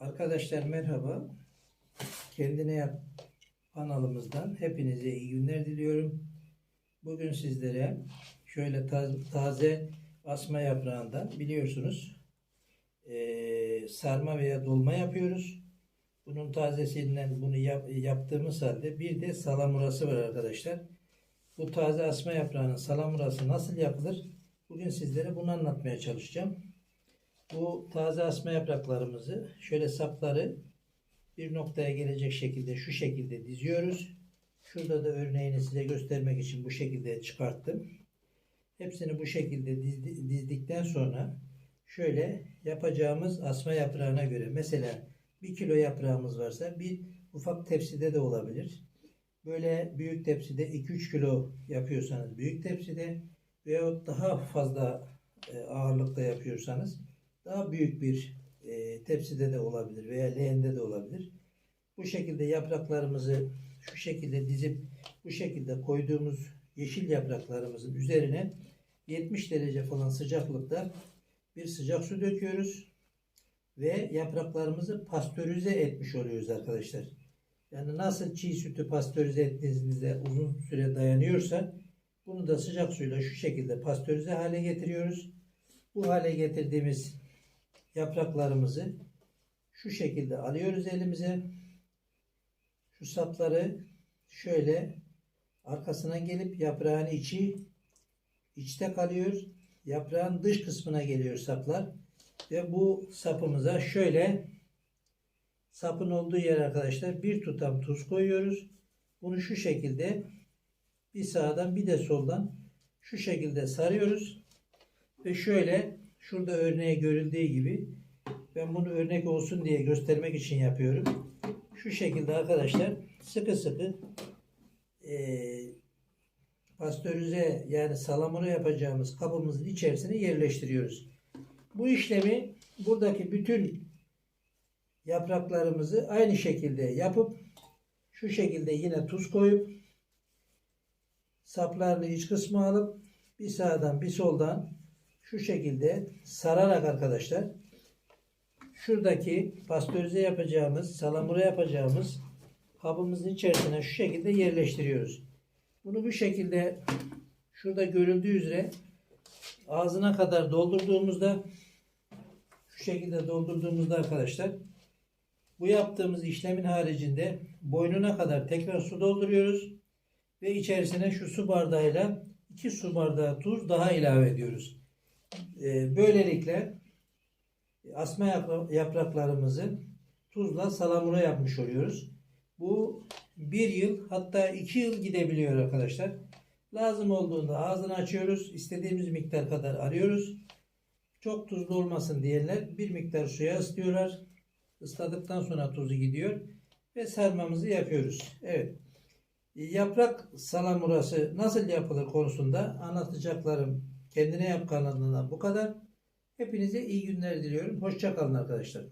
Arkadaşlar merhaba. Kendine Yap kanalımızdan hepinize iyi günler diliyorum. Bugün sizlere şöyle taz- taze asma yaprağından biliyorsunuz eee, sarma veya dolma yapıyoruz. Bunun tazesinden bunu yap- yaptığımız halde bir de salamurası var arkadaşlar. Bu taze asma yaprağının salamurası nasıl yapılır? Bugün sizlere bunu anlatmaya çalışacağım. Bu taze asma yapraklarımızı şöyle sapları bir noktaya gelecek şekilde şu şekilde diziyoruz. Şurada da örneğini size göstermek için bu şekilde çıkarttım. Hepsini bu şekilde dizdi- dizdikten sonra şöyle yapacağımız asma yaprağına göre mesela bir kilo yaprağımız varsa bir ufak tepside de olabilir. Böyle büyük tepside 2-3 kilo yapıyorsanız büyük tepside veyahut daha fazla e, ağırlıkta yapıyorsanız daha büyük bir e, tepside de olabilir veya leğende de olabilir. Bu şekilde yapraklarımızı şu şekilde dizip bu şekilde koyduğumuz yeşil yapraklarımızın üzerine 70 derece falan sıcaklıkta bir sıcak su döküyoruz ve yapraklarımızı pastörize etmiş oluyoruz arkadaşlar. Yani nasıl çiğ sütü pastörize ettiğinizde uzun süre dayanıyorsa bunu da sıcak suyla şu şekilde pastörize hale getiriyoruz. Bu hale getirdiğimiz yapraklarımızı şu şekilde alıyoruz elimize. Şu sapları şöyle arkasına gelip yaprağın içi içte kalıyor. Yaprağın dış kısmına geliyor saplar. Ve bu sapımıza şöyle sapın olduğu yer arkadaşlar bir tutam tuz koyuyoruz. Bunu şu şekilde bir sağdan bir de soldan şu şekilde sarıyoruz. Ve şöyle şurada örneğe görüldüğü gibi ben bunu örnek olsun diye göstermek için yapıyorum. Şu şekilde arkadaşlar sıkı sıkı eee pastörize yani salamura yapacağımız kabımızın içerisine yerleştiriyoruz. Bu işlemi buradaki bütün yapraklarımızı aynı şekilde yapıp şu şekilde yine tuz koyup saplarını iç kısmı alıp bir sağdan bir soldan şu şekilde sararak arkadaşlar şuradaki pastörize yapacağımız, salamura yapacağımız kabımızın içerisine şu şekilde yerleştiriyoruz. Bunu bu şekilde şurada görüldüğü üzere ağzına kadar doldurduğumuzda şu şekilde doldurduğumuzda arkadaşlar bu yaptığımız işlemin haricinde boynuna kadar tekrar su dolduruyoruz ve içerisine şu su bardağıyla 2 su bardağı tuz daha ilave ediyoruz. Ee, Böylelikle asma yapra- yapraklarımızı tuzla salamura yapmış oluyoruz. Bu bir yıl hatta iki yıl gidebiliyor arkadaşlar. Lazım olduğunda ağzını açıyoruz. istediğimiz miktar kadar arıyoruz. Çok tuzlu olmasın diyenler bir miktar suya ıslıyorlar. Isladıktan sonra tuzu gidiyor ve sarmamızı yapıyoruz. Evet. Yaprak salamurası nasıl yapılır konusunda anlatacaklarım kendine yap kanalından bu kadar. Hepinize iyi günler diliyorum. Hoşça kalın arkadaşlar.